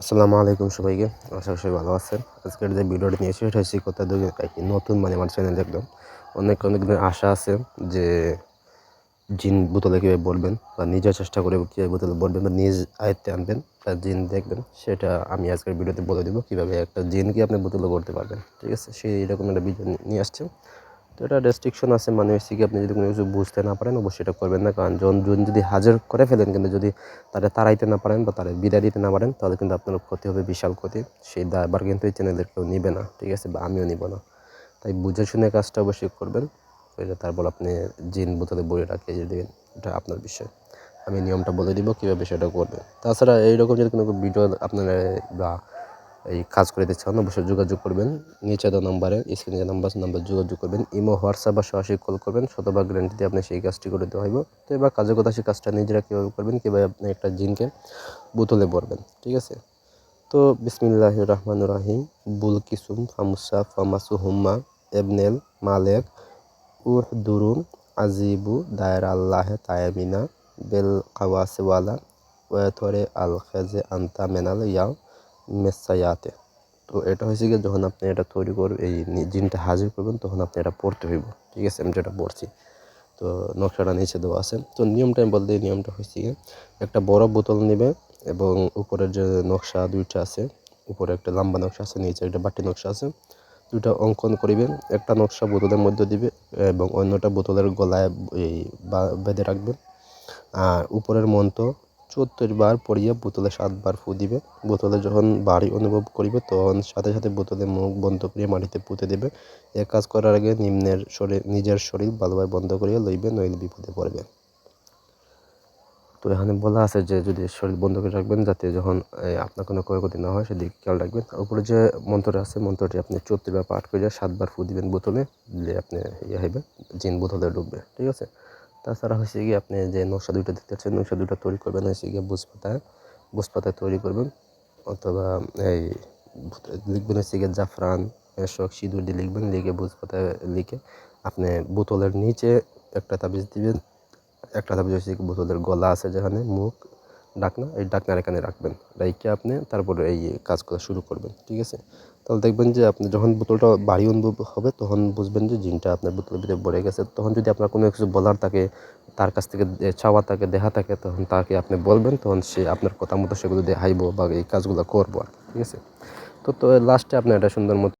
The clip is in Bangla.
আসসালামু আলাইকুম সবাইকে। আশা করি ভালো আছেন। আজকের যে ভিডিওটা নিয়ে এসে সেটা হচ্ছে কথা দুই নতুন মানে আমার চ্যানেল একদম অনেক অনেক দিনের আশা আছে যে জিন বোতলে কীভাবে বলবেন বা নিজের চেষ্টা করে কীভাবে বোতলে বলবেন বা নিজ আয়ত্তে আনবেন বা জিন দেখবেন, সেটা আমি আজকের ভিডিওতে বলে দেবো। কীভাবে একটা জিনকে আপনি বোতলে করতে পারবেন, ঠিক আছে? সেই এরকম একটা ভিডিও নিয়ে আসছে। তো এটা রেস্ট্রিকশন আছে মানে হচ্ছে কি আপনি যদি কোনো কিছু বুঝতে না পারেন, অবশ্যই এটা করবেন না। কারণ জন জন যদি হাজার করে ফেলেন, কিন্তু যদি তারা তাড়াইতে না পারেন বা তারা বিদায় দিতে না পারেন, তাহলে কিন্তু আপনার ক্ষতি হবে, বিশাল ক্ষতি। সেই দায়বার কিন্তু এই চ্যানেলের কেউ নিবে না, ঠিক আছে? বা আমিও নিব না। তাই বুঝে শুনে কাজটা অবশ্যই করবেন। এটা তারপর আপনি জিন বোতলে বই রাখে দেবেন এটা আপনার বিষয়। আমি নিয়মটা বলে দিব, কীভাবে সেটা করবেন। তাছাড়া এইরকম যদি কোনো ভিডিও আপনার বা এই কাজ করে দিতে চান অবশ্যই যোগাযোগ করবেন। নিচে দেওয়া নাম্বারে স্ক্রিনে নাম্বার নাম্বার যোগাযোগ করবেন। ইমো, হোয়াটসঅ্যাপ বা সরাসরি কল করবেন, শতভাগ গ্যারান্টি দিয়ে আপনি সেই কাজটি করে দেওয়া হইব। তো এবার কাজের কথা সেই কাজটা নিজেরা কীভাবে করবেন, কীভাবে আপনি একটা জিনকে বোতলে ভরবেন, ঠিক আছে? তো বিসমিল্লাহ রহমান রাহিম, বুল কিসুম, ফামুসা, ফামাসু, হুম্মা, এবনেল, মালেক, উহ দুরুম আজিবু, দায়ের আল্লাহ, তায়ামিনা, বেল কাওয়াসওয়ালা ওয়াথরে আল খেজে আন্তা, মেনাল, ইয়াও মেসায়াতে তো এটা হয়েছে গিয়ে যখন আপনি এটা তৈরি করবেন এই জিনটা হাজির করবেন, তখন আপনি এটা পড়তে হইব। ঠিক আছে? আমি যেটা পড়ছি। তো নকশাটা নিচে দেওয়া আছে। তো নিয়মটা আমি বলতে নিয়মটা হয়েছে গিয়ে একটা বড় বোতল নেবে এবং উপরের যে নকশা দুইটা আছে, উপরে একটা লম্বা নকশা আছে, নিচে একটা বাটি নকশা আছে দুটা অঙ্কন করিবেন। একটা নকশা বোতলের মধ্যে দিবে এবং অন্যটা বোতলের গলায় এই বেঁধে রাখবেন। আর উপরের মন্ত্র চুয়াত্তর বার পরিয়ে বোতলে সাতবার ফু দিবে। বোতলে যখন বাড়ি অনুভব করিবে, তখন সাথে সাথে বোতলে মুখ বন্ধ করিয়ে মাটিতে পুঁতে দেবে। এ কাজ করার আগে নিম্নের শরীর, নিজের শরীর ভালোভাবে বন্ধ করিয়া লইবে, নইলে বিপদে পড়বে। তো এখানে বলা আছে যে, যদি শরীর বন্ধ করে রাখবেন, যাতে যখন আপনার কোনো ক্ষয়ক্ষতি না হয়, সেদিকে খেয়াল রাখবেন। উপরে যে মন্ত্রটা আছে, মন্ত্রটি আপনি চোদ্দ বার পাঠ করে সাতবার ফু দিবেন বোতলে, দিলে আপনি ইয়ে হইবে, জিন বোতলে ঢুকবে, ঠিক আছে? তাছাড়া হচ্ছে গিয়ে আপনি যে নকশা দুইটা দেখতে পাচ্ছেন, নকশা দুইটা তৈরি করবেন হচ্ছে গিয়ে বুঝ পাতায় বুঝ পাতায় তৈরি করবেন। অথবা এই লিখবেন হচ্ছে গিয়ে জাফরান এসব সিঁদুর দিয়ে লিখবেন লিখে বুঝ পাতায় লিখে আপনি বোতলের নিচে একটা তাবিজ দিবেন। একটা তাবিজ হচ্ছে বোতলের গলা আছে যেখানে, মুখ, ডাকনা, এই ডাকনার এখানে রাখবেন। রাইকে আপনি তারপরে এই কাজ করা শুরু করবেন, ঠিক আছে? তাহলে দেখবেন যে আপনি যখন বোতলটা বাড়ি অনুভব হবে, তখন বুঝবেন যে জিনটা আপনার বোতলের ভিতরে ভরে গেছে। তখন যদি আপনার কোনো কিছু বলার থাকে, তার কাছ থেকে চাওয়া থাকে দেখা থাকে, তখন তাকে আপনি বলবেন, তখন সে আপনার কথা মতো সেগুলো দেখাইবো বা এই কাজগুলো করব ঠিক আছে? তো তো, লাস্টে আপনি একটা সুন্দর মতো